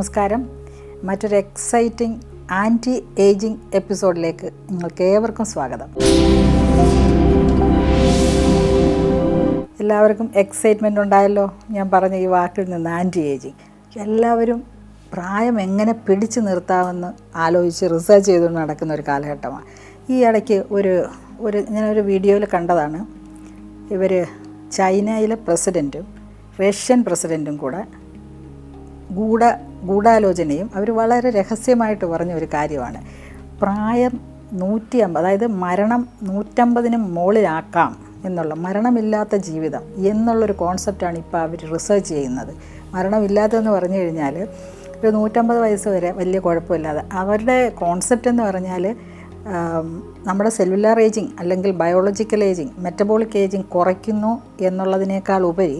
നമസ്കാരം. മറ്റൊരു exciting anti ageing എപ്പിസോഡിലേക്ക് നിങ്ങൾക്ക് ഏവർക്കും സ്വാഗതം. എല്ലാവർക്കും എക്സൈറ്റ്മെന്റ് ഉണ്ടായല്ലോ? ഞാൻ പറഞ്ഞ ഈ വാക്കിൽ നിന്ന് ആന്റി ഏജിങ് എല്ലാവരും പ്രായം എങ്ങനെ പിടിച്ചു നിർത്താമെന്ന് ആലോചിച്ച് റിസർച്ച് ചെയ്തുകൊണ്ട് നടക്കുന്ന ഒരു കാലഘട്ടമാണ്. ഈ ഇടയ്ക്ക് ഒരു ഒരു ഞാനൊരു വീഡിയോയിൽ കണ്ടതാണ്. ഇവർ ചൈനയിലെ പ്രസിഡന്റും റഷ്യൻ പ്രസിഡന്റും കൂടെ ഗൂഢ ഗൂഢാലോചനയും അവർ വളരെ രഹസ്യമായിട്ട് പറഞ്ഞ ഒരു കാര്യമാണ്. പ്രായം നൂറ്റി അമ്പത് അതായത് മരണം നൂറ്റമ്പതിന് മുകളിലാക്കാം എന്നുള്ള മരണമില്ലാത്ത ജീവിതം എന്നുള്ളൊരു കോൺസെപ്റ്റാണ് ഇപ്പോൾ അവർ റിസർച്ച് ചെയ്യുന്നത്. മരണമില്ലാത്തതെന്ന് പറഞ്ഞു കഴിഞ്ഞാൽ ഒരു നൂറ്റമ്പത് വയസ്സ് വരെ വലിയ കുഴപ്പമില്ലാതെ. അവരുടെ കോൺസെപ്റ്റ് എന്ന് പറഞ്ഞാൽ നമ്മുടെ സെല്ലുലാർ ഏജിങ് അല്ലെങ്കിൽ ബയോളജിക്കൽ ഏജിങ് മെറ്റബോളിക് ഏജിങ് കുറയ്ക്കുന്നു എന്നുള്ളതിനേക്കാൾ ഉപരി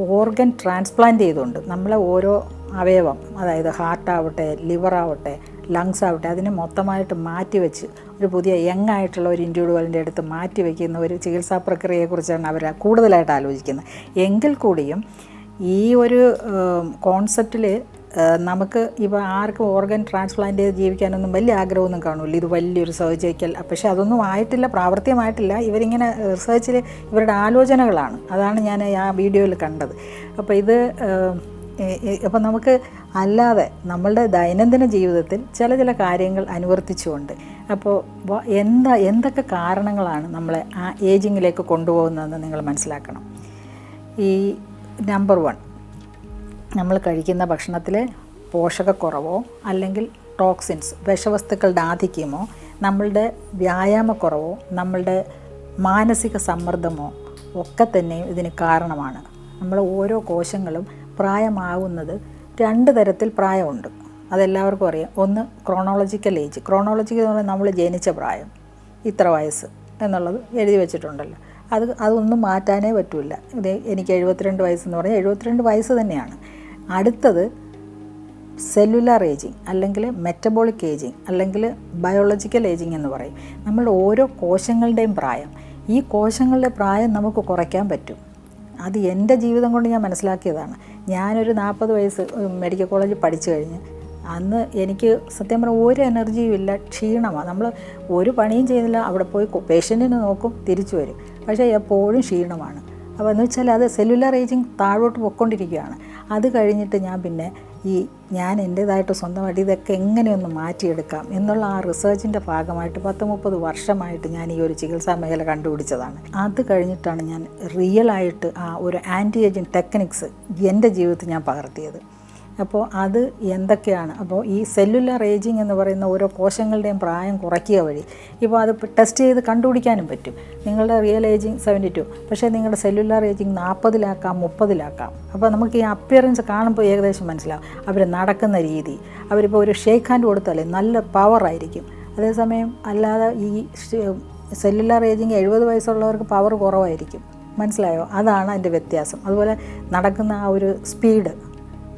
ഓർഗൻ ട്രാൻസ്പ്ലാന്റ് ചെയ്തുകൊണ്ട് നമ്മളെ ഓരോ അവയവം അതായത് ഹാർട്ടാവട്ടെ ലിവറാവട്ടെ ലങ്സ് ആവട്ടെ അതിനെ മൊത്തമായിട്ട് മാറ്റിവെച്ച് ഒരു പുതിയ യങ് ആയിട്ടുള്ള ഒരു ഇൻഡിവിജ്വലിന്റെ അടുത്ത് മാറ്റി വയ്ക്കുന്ന ഒരു ചികിത്സാ പ്രക്രിയയെക്കുറിച്ചാണ് അവർ കൂടുതലായിട്ട് ആലോചിക്കുന്നത്. എങ്കിൽ കൂടിയും ഈ ഒരു കോൺസെപ്റ്റിൽ നമുക്ക് ഇപ്പോൾ ആർക്കും ഓർഗൻ ട്രാൻസ്പ്ലാന്റ് ചെയ്ത് ജീവിക്കാനൊന്നും വലിയ ആഗ്രഹമൊന്നും കാണില്ല. ഇത് വലിയൊരു സർജിക്കൽ പക്ഷേ അതൊന്നും ആയിട്ടില്ല പ്രാവർത്തികമായിട്ടില്ല. ഇവരിങ്ങനെ റിസർച്ചിൽ ഇവരുടെ ആലോചനകളാണ്. അതാണ് ഞാൻ ആ വീഡിയോയിൽ കണ്ടത്. അപ്പോൾ ഇത് അപ്പം നമുക്ക് അല്ലാതെ നമ്മളുടെ ദൈനംദിന ജീവിതത്തിൽ ചില ചില കാര്യങ്ങൾ അനുവർത്തിച്ചുകൊണ്ട് അപ്പോൾ എന്താ എന്തൊക്കെ കാരണങ്ങളാണ് നമ്മളെ ആ ഏജിങ്ങിലേക്ക് കൊണ്ടുപോകുന്നതെന്ന് നിങ്ങൾ മനസ്സിലാക്കണം. ഈ നമ്പർ വൺ നമ്മൾ കഴിക്കുന്ന ഭക്ഷണത്തിൽ പോഷകക്കുറവോ അല്ലെങ്കിൽ ടോക്സിൻസ് വിഷവസ്തുക്കളുടെ ആധിക്യമോ നമ്മളുടെ വ്യായാമക്കുറവോ നമ്മളുടെ മാനസിക സമ്മർദ്ദമോ ഒക്കെ തന്നെ ഇതിന് കാരണമാണ്. നമ്മൾ ഓരോ കോശങ്ങളും പ്രായമാവുന്നത് രണ്ട് തരത്തിൽ പ്രായമുണ്ട്. അതെല്ലാവർക്കും അറിയാം. ഒന്ന് ക്രോണോളജിക്കൽ ഏജ് ക്രോണോളജിക്കൽ എന്ന് പറഞ്ഞാൽ നമ്മൾ ജനിച്ച പ്രായം ഇത്ര വയസ്സ് എന്നുള്ളത് എഴുതി വെച്ചിട്ടുണ്ടല്ലോ. അത് അതൊന്നും മാറ്റാനേ പറ്റില്ല ഇത് എനിക്ക് എഴുപത്തിരണ്ട് വയസ്സെന്ന് പറഞ്ഞാൽ എഴുപത്തിരണ്ട് വയസ്സ് തന്നെയാണ്. അടുത്തത് സെല്ലുലാർ ഏജിങ് അല്ലെങ്കിൽ മെറ്റബോളിക് ഏജിങ് അല്ലെങ്കിൽ ബയോളജിക്കൽ ഏജിങ് എന്ന് പറയും. നമ്മൾ ഓരോ കോശങ്ങളുടെയും പ്രായം. ഈ കോശങ്ങളുടെ പ്രായം നമുക്ക് കുറയ്ക്കാൻ പറ്റും. അത് എന്റെ ജീവിതം കൊണ്ട് ഞാൻ മനസ്സിലാക്കിയതാണ്. ഞാനൊരു നാൽപ്പത് വയസ്സ് മെഡിക്കൽ കോളേജിൽ പഠിച്ചു കഴിഞ്ഞ്. അന്ന് എനിക്ക് സത്യം പറഞ്ഞാൽ ഒരു എനർജിയും ഇല്ല. ക്ഷീണമാണ്. നമ്മൾ ഒരു പണിയും ചെയ്യുന്നില്ല. അവിടെ പോയി പേഷ്യന്റിനെ നോക്കും തിരിച്ചു വരും. പക്ഷേ എപ്പോഴും ക്ഷീണമാണ്. അപ്പോൾ എന്ന് വെച്ചാൽ അത് സെല്ലുലാർ ഏജിങ് താഴോട്ട് പൊയ്ക്കൊണ്ടിരിക്കുകയാണ്. അത് കഴിഞ്ഞിട്ട് ഞാൻ പിന്നെ ഈ ഞാൻ എന്റേതായിട്ട് സ്വന്തമായിട്ട് ഇതൊക്കെ എങ്ങനെയൊന്ന് മാറ്റിയെടുക്കാം എന്നുള്ള ആ റിസർച്ചിന്റെ ഭാഗമായിട്ട് പത്ത് മുപ്പത് വർഷമായിട്ട് ഞാൻ ഈ ഒരു ചികിത്സാ മേഖല കണ്ടുപിടിച്ചതാണ്. അത് കഴിഞ്ഞിട്ടാണ് ഞാൻ റിയലായിട്ട് ആ ഒരു ആന്റി ഏജിങ് ടെക്നിക്സ് എന്റെ ജീവിതത്തിൽ ഞാൻ പകർത്തിയത്. അപ്പോൾ അത് എന്തൊക്കെയാണ്? അപ്പോൾ ഈ സെല്ലുലാർ ഏജിങ് എന്ന് പറയുന്ന ഓരോ കോശങ്ങളുടെയും പ്രായം കുറയ്ക്കുക വഴി. ഇപ്പോൾ അത് ടെസ്റ്റ് ചെയ്ത് കണ്ടുപിടിക്കാനും പറ്റും. നിങ്ങളുടെ റിയൽ ഏജിങ് സെവന്റി ടു പക്ഷേ നിങ്ങളുടെ സെല്ലുലാർ ഏജിങ് നാൽപ്പതിലാക്കാം മുപ്പതിലാക്കാം. അപ്പോൾ നമുക്ക് ഈ അപ്പിയറൻസ് കാണുമ്പോൾ ഏകദേശം മനസ്സിലാവും. അവർ നടക്കുന്ന രീതി. അവരിപ്പോൾ ഒരു ഷേക്ക് ഹാൻഡ് കൊടുത്താലേ നല്ല പവർ ആയിരിക്കും. അതേസമയം അല്ലാതെ ഈ സെല്ലുലാർ ഏജിങ് എഴുപത് വയസ്സുള്ളവർക്ക് പവർ കുറവായിരിക്കും. മനസ്സിലായോ? അതാണ് അതിന്റെ വ്യത്യാസം. അതുപോലെ നടക്കുന്ന ആ ഒരു സ്പീഡ്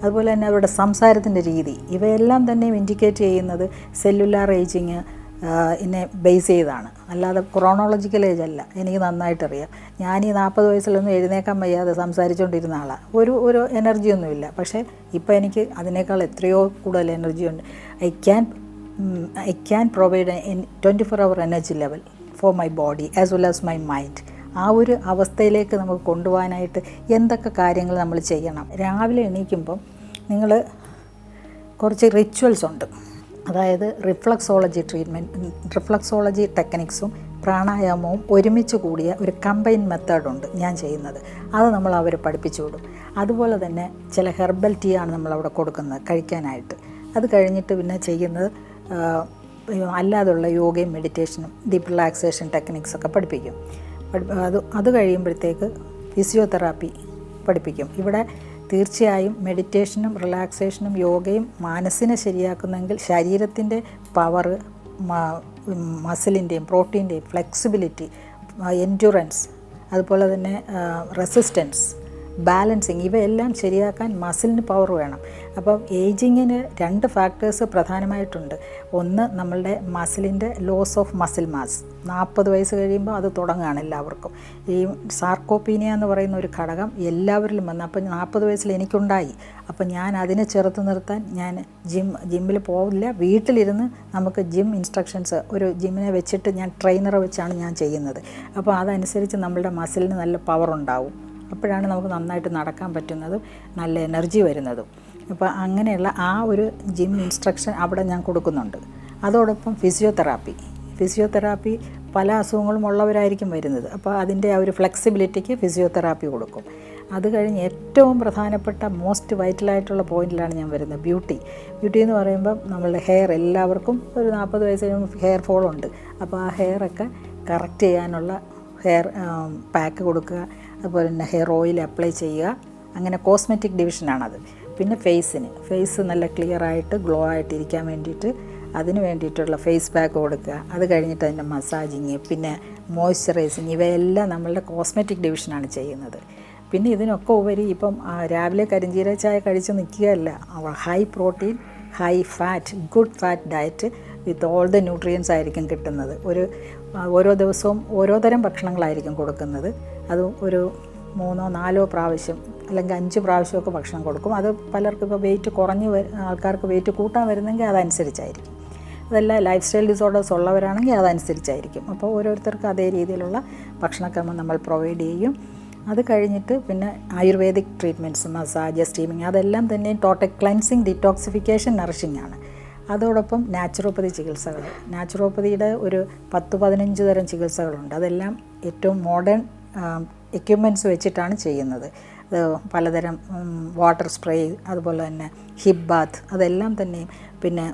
അതുപോലെ തന്നെ അവരുടെ സംസാരത്തിന്റെ രീതി. ഇവയെല്ലാം തന്നെ ഇൻഡിക്കേറ്റ് ചെയ്യുന്നത് സെല്ലുലാർ ഏജിങ് എന്നെ ബേസ് ചെയ്താണ്. അല്ലാതെ ക്രോണോളജിക്കൽ ഏജ് അല്ല. എനിക്ക് നന്നായിട്ടറിയാം. ഞാൻ ഈ നാൽപ്പത് വയസ്സിലൊന്നും എഴുന്നേക്കാൻ വയ്യാതെ സംസാരിച്ചുകൊണ്ടിരുന്ന ആളാണ് ഒരു ഒരു എനർജിയൊന്നുമില്ല. പക്ഷേ ഇപ്പോൾ എനിക്ക് അതിനേക്കാൾ എത്രയോ കൂടുതൽ എനർജിയുണ്ട് I can I can provide twenty four hour energy level for my body as well as my mind. ആ ഒരു അവസ്ഥയിലേക്ക് നമുക്ക് കൊണ്ടുപോകാനായിട്ട് എന്തൊക്കെ കാര്യങ്ങൾ നമ്മൾ ചെയ്യണം? രാവിലെ എണീക്കുമ്പം നിങ്ങൾ കുറച്ച് റിച്വൽസ് ഉണ്ട്. അതായത് റിഫ്ലക്സോളജി ട്രീറ്റ്മെന്റ് റിഫ്ലക്സോളജി ടെക്നിക്സും പ്രാണായാമവും ഒരുമിച്ച് കൂടിയ ഒരു കമ്പൈൻ മെത്തേഡുണ്ട് ഞാൻ ചെയ്യുന്നത്. അത് നമ്മൾ അവർ പഠിപ്പിച്ചു വിടും. അതുപോലെ തന്നെ ചില ഹെർബൽ ടീ ആണ് നമ്മളവിടെ കൊടുക്കുന്നത് കഴിക്കാനായിട്ട്. അത് കഴിഞ്ഞിട്ട് പിന്നെ ചെയ്യുന്നത് അല്ലാതുള്ള യോഗയും മെഡിറ്റേഷനും ഡീപ് റിലാക്സേഷൻ ടെക്നിക്സൊക്കെ പഠിപ്പിക്കും. പഠി- അത് അത് കഴിയുമ്പോഴത്തേക്ക് ഫിസിയോതെറാപ്പി പഠിപ്പിക്കും. ഇവിടെ തീർച്ചയായും മെഡിറ്റേഷനും റിലാക്സേഷനും യോഗയും മനസ്സിനെ ശരിയാക്കുന്നെങ്കിൽ ശരീരത്തിന്റെ പവർ മസിലിന്റെയും പ്രോട്ടീന്റെയും ഫ്ലെക്സിബിലിറ്റി എൻഡ്യൂറൻസ് അതുപോലെ തന്നെ റെസിസ്റ്റൻസ് ബാലൻസിങ് ഇവയെല്ലാം ശരിയാക്കാൻ മസിലിന് പവർ വേണം. അപ്പം ഏജിങ്ങിന് രണ്ട് ഫാക്ടേഴ്സ് പ്രധാനമായിട്ടുണ്ട്. ഒന്ന് നമ്മളുടെ മസിലിന്റെ ലോസ് ഓഫ് മസിൽ മാസ് നാൽപ്പത് വയസ്സ് കഴിയുമ്പോൾ അത് തുടങ്ങുകയാണ് എല്ലാവർക്കും. ഈ സാർക്കോപ്പീനിയ എന്ന് പറയുന്ന ഒരു ഘടകം എല്ലാവരിലും വന്നു അപ്പം നാൽപ്പത് വയസ്സിൽ എനിക്കുണ്ടായി. അപ്പം ഞാൻ അതിനെ ചെറുത്ത് നിർത്താൻ ഞാൻ ജിം ജിമ്മിൽ പോവില്ല. വീട്ടിലിരുന്ന് നമുക്ക് ജിം ഇൻസ്ട്രക്ഷൻസ് ഒരു ജിമ്മിനെ വെച്ചിട്ട് ഞാൻ ട്രെയിനറെ വെച്ചാണ് ഞാൻ ചെയ്യുന്നത്. അപ്പോൾ അതനുസരിച്ച് നമ്മളുടെ മസിലിന് നല്ല പവർ ഉണ്ടാവും. അപ്പോഴാണ് നമുക്ക് നന്നായിട്ട് നടക്കാൻ പറ്റുന്നതും നല്ല എനർജി വരുന്നതും. അപ്പോൾ അങ്ങനെയുള്ള ആ ഒരു ജിം ഇൻസ്ട്രക്ഷൻ അവിടെ ഞാൻ കൊടുക്കുന്നുണ്ട്. അതോടൊപ്പം ഫിസിയോതെറാപ്പി ഫിസിയോതെറാപ്പി പല അസുഖങ്ങളും ഉള്ളവരായിരിക്കും വരുന്നത്. അപ്പോൾ അതിന്റെ ആ ഒരു ഫ്ലെക്സിബിലിറ്റിക്ക് ഫിസിയോതെറാപ്പി കൊടുക്കും. അത് കഴിഞ്ഞ് ഏറ്റവും പ്രധാനപ്പെട്ട മോസ്റ്റ് വൈറ്റലായിട്ടുള്ള പോയിന്റിലാണ് ഞാൻ വരുന്നത് ബ്യൂട്ടി ബ്യൂട്ടി എന്ന് പറയുമ്പോൾ നമ്മളുടെ ഹെയർ എല്ലാവർക്കും ഒരു നാൽപ്പത് വയസ്സ് കഴിയുമ്പോൾ ഹെയർ ഫോൾ ഉണ്ട്. അപ്പോൾ ആ ഹെയറൊക്കെ കറക്റ്റ് ചെയ്യാനുള്ള ഹെയർ പാക്ക് കൊടുക്കുക. അതുപോലെ തന്നെ ഹെയർ ഓയിൽ അപ്ലൈ ചെയ്യുക. അങ്ങനെ കോസ്മെറ്റിക് ഡിവിഷനാണത്. പിന്നെ ഫേസിന്. ഫേസ് നല്ല ക്ലിയർ ആയിട്ട് ഗ്ലോ ആയിട്ടിരിക്കാൻ വേണ്ടിയിട്ട് അതിന് വേണ്ടിയിട്ടുള്ള ഫേസ് പാക്ക് കൊടുക്കുക. അത് കഴിഞ്ഞിട്ട് അതിന്റെ മസാജിങ് പിന്നെ മോയ്സ്ചറൈസിങ് ഇവയെല്ലാം നമ്മളുടെ കോസ്മെറ്റിക് ഡിവിഷനാണ് ചെയ്യുന്നത്. പിന്നെ ഇതിനൊക്കെ ഉപരി ഇപ്പം രാവിലെ കരിഞ്ചീര ചായ കഴിച്ച് നിൽക്കുകയല്ല. High protein high fat good fat diet with all the nutrients ആയിരിക്കും കിട്ടുന്നത്. ഒരു ഓരോ ദിവസവും ഓരോ തരം ഭക്ഷണങ്ങളായിരിക്കും കൊടുക്കുന്നത്. അത് ഒരു മൂന്നോ നാലോ പ്രാവശ്യം അല്ലെങ്കിൽ അഞ്ച് പ്രാവശ്യമൊക്കെ ഭക്ഷണം കൊടുക്കും. അത് പലർക്കും ഇപ്പോൾ വെയിറ്റ് കുറഞ്ഞ് ആൾക്കാർക്ക് വെയിറ്റ് കൂട്ടാൻ വരുന്നെങ്കിൽ അതനുസരിച്ചായിരിക്കും. അതല്ല ലൈഫ് സ്റ്റൈൽ ഡിസോർഡേഴ്സ് ഉള്ളവരാണെങ്കിൽ അതനുസരിച്ചായിരിക്കും. അപ്പോൾ ഓരോരുത്തർക്കും അതേ രീതിയിലുള്ള ഭക്ഷണക്രമം നമ്മൾ പ്രൊവൈഡ് ചെയ്യും. അത് കഴിഞ്ഞിട്ട് പിന്നെ ആയുർവേദിക് ട്രീറ്റ്മെന്റ്സ് മസാജ് സ്റ്റീമിങ് അതെല്ലാം തന്നെ ടോട്ടൽ ക്ലൻസിങ് ഡിറ്റോക്സിഫിക്കേഷൻ നറിഷിംഗ് ആണ്. അതോടൊപ്പം നാച്ചുറോപ്പതി ചികിത്സകൾ. നാച്ചുറോപ്പതിയുടെ ഒരു പത്ത് പതിനഞ്ച് തരം ചികിത്സകളുണ്ട്. അതെല്ലാം ഏറ്റവും മോഡേൺ എക്യുപ്മെന്റ്സ് വെച്ചിട്ടാണ് ചെയ്യുന്നത്. അത് പലതരം വാട്ടർ സ്പ്രേ അതുപോലെ തന്നെ ഹിപ്പ് ബാത്ത് അതെല്ലാം തന്നെയും പിന്നെ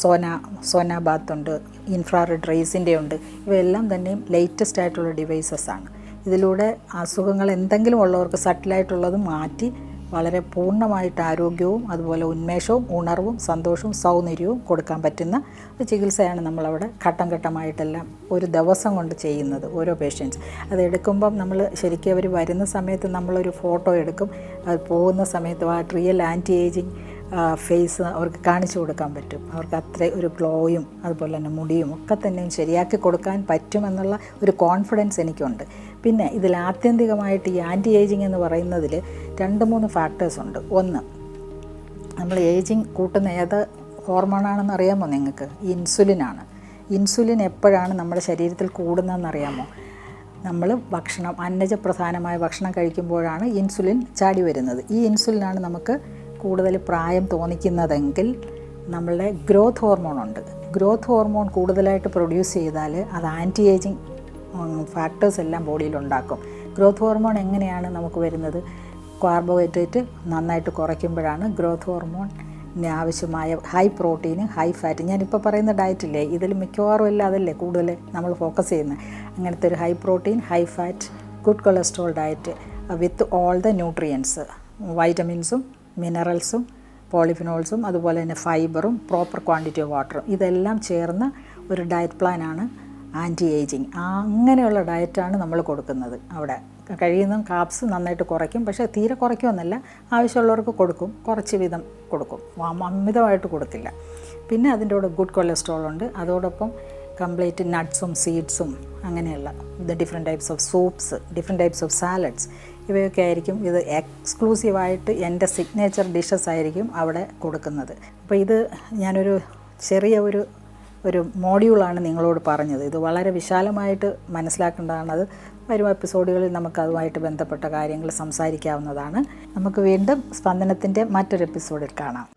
സോന സോന ബാത്ത് ഉണ്ട് ഇൻഫ്രാറെഡ് റേസിന്റെ ഉണ്ട്. ഇവയെല്ലാം തന്നെയും ലേറ്റസ്റ്റ് ആയിട്ടുള്ള ഡിവൈസസ് ആണ്. ഇതിലൂടെ അസുഖങ്ങൾ എന്തെങ്കിലും ഉള്ളവർക്ക് സട്ടിലായിട്ടുള്ളത് മാറ്റി വളരെ പൂർണമായിട്ട് ആരോഗ്യവും അതുപോലെ ഉന്മേഷവും ഉണർവും സന്തോഷവും സൗന്ദര്യവും കൊടുക്കാൻ പറ്റുന്ന ഒരു ചികിത്സയാണ് നമ്മളവിടെ ഘട്ടം ഘട്ടമായിട്ടെല്ലാം ഒരു ദിവസം കൊണ്ട് ചെയ്യുന്നത് ഓരോ പേഷ്യൻസ്. അത് എടുക്കുമ്പം നമ്മൾ ശരിക്കും അവർ വരുന്ന സമയത്ത് നമ്മളൊരു ഫോട്ടോ എടുക്കും. അത് പോകുന്ന സമയത്ത് ആ റിയൽ ആന്റി ഏജിങ് ഫേസ് അവർക്ക് കാണിച്ചു കൊടുക്കാൻ പറ്റും. അവർക്ക് അത്ര ഒരു ഗ്ലോയും അതുപോലെ തന്നെ മുടിയും ഒക്കെ തന്നെയും ശരിയാക്കി കൊടുക്കാൻ പറ്റുമെന്നുള്ള ഒരു കോൺഫിഡൻസ് എനിക്കുണ്ട്. പിന്നെ ഇതിൽ ആത്യന്തികമായിട്ട് ഈ ആന്റി ഏജിങ് എന്ന് പറയുന്നതിൽ രണ്ട് മൂന്ന് ഫാക്ടേഴ്സ് ഉണ്ട്. ഒന്ന് നമ്മൾ ഏജിങ് കൂട്ടുന്ന ഏത് ഹോർമോണാണെന്ന് അറിയാമോ നിങ്ങൾക്ക്? ഇൻസുലിനാണ് ഇൻസുലിൻ എപ്പോഴാണ് നമ്മുടെ ശരീരത്തിൽ കൂടുന്നതെന്ന് അറിയാമോ? നമ്മൾ ഭക്ഷണം അന്നജപ്രധാനമായ ഭക്ഷണം കഴിക്കുമ്പോഴാണ് ഇൻസുലിൻ ചാടി വരുന്നത്. ഈ ഇൻസുലിനാണ് നമുക്ക് കൂടുതൽ പ്രായം തോന്നിക്കുന്നതെങ്കിൽ നമ്മളുടെ ഗ്രോത്ത് ഹോർമോൺ ഉണ്ട്. ഗ്രോത്ത് ഹോർമോൺ കൂടുതലായിട്ട് പ്രൊഡ്യൂസ് ചെയ്താൽ അത് ആന്റി ഏജിങ് ഫാക്ടേഴ്സ് എല്ലാം ബോഡിയിൽ ഉണ്ടാക്കും. ഗ്രോത്ത് ഹോർമോൺ എങ്ങനെയാണ് നമുക്ക് വരുന്നത്? കാർബോഹൈഡ്രേറ്റ് നന്നായിട്ട് കുറയ്ക്കുമ്പോഴാണ് ഗ്രോത്ത് ഹോർമോൺ ആവശ്യമായ ഹൈ പ്രോട്ടീന് ഹൈ ഫാറ്റ്. ഞാനിപ്പോൾ പറയുന്ന ഡയറ്റില്ലേ ഇതിൽ മിക്കവാറും എല്ലാം അതല്ലേ കൂടുതൽ നമ്മൾ ഫോക്കസ് ചെയ്യുന്നത്. അങ്ങനത്തെ ഒരു high protein high fat good cholesterol diet with all the nutrients വൈറ്റമിൻസും മിനറൽസും പോളിഫിനോൾസും അതുപോലെ തന്നെ ഫൈബറും പ്രോപ്പർ ക്വാണ്ടിറ്റി ഓഫ് വാട്ടറും ഇതെല്ലാം ചേർന്ന ഒരു ഡയറ്റ് പ്ലാനാണ് ആന്റി ഏജിങ്. അങ്ങനെയുള്ള ഡയറ്റാണ് നമ്മൾ കൊടുക്കുന്നത് അവിടെ. കഴിയുന്ന കാപ്സ് നന്നായിട്ട് കുറയ്ക്കും. പക്ഷേ തീരെ കുറയ്ക്കുമെന്നല്ല ആവശ്യമുള്ളവർക്ക് കൊടുക്കും. കുറച്ച് വീതം കൊടുക്കും. അമ- അമിതമായിട്ട് കൊടുക്കില്ല പിന്നെ അതിന്റെ കൂടെ ഗുഡ് കൊളസ്ട്രോൾ ഉണ്ട്. അതോടൊപ്പം കംപ്ലീറ്റ് നട്ട്സും സീഡ്സും അങ്ങനെയുള്ള the different types of soups different types of salads ഇവയൊക്കെ ആയിരിക്കും ഇത് എക്സ്ക്ലൂസീവായിട്ട് എന്റെ സിഗ്നേച്ചർ ഡിഷസ് ആയിരിക്കും അവിടെ കൊടുക്കുന്നത്. അപ്പോൾ ഇത് ഞാനൊരു ചെറിയ ഒരു ഒരു മോഡ്യൂളാണ് നിങ്ങളോട് പറഞ്ഞത്. ഇത് വളരെ വിശാലമായിട്ട് മനസ്സിലാക്കേണ്ടതാണ്. അത് വരും എപ്പിസോഡുകളിൽ നമുക്ക് അതുമായിട്ട് ബന്ധപ്പെട്ട കാര്യങ്ങൾ സംസാരിക്കാവുന്നതാണ്. നമുക്ക് വീണ്ടും സ്പന്ദനത്തിന്റെ മറ്റൊരു എപ്പിസോഡിൽ കാണാം.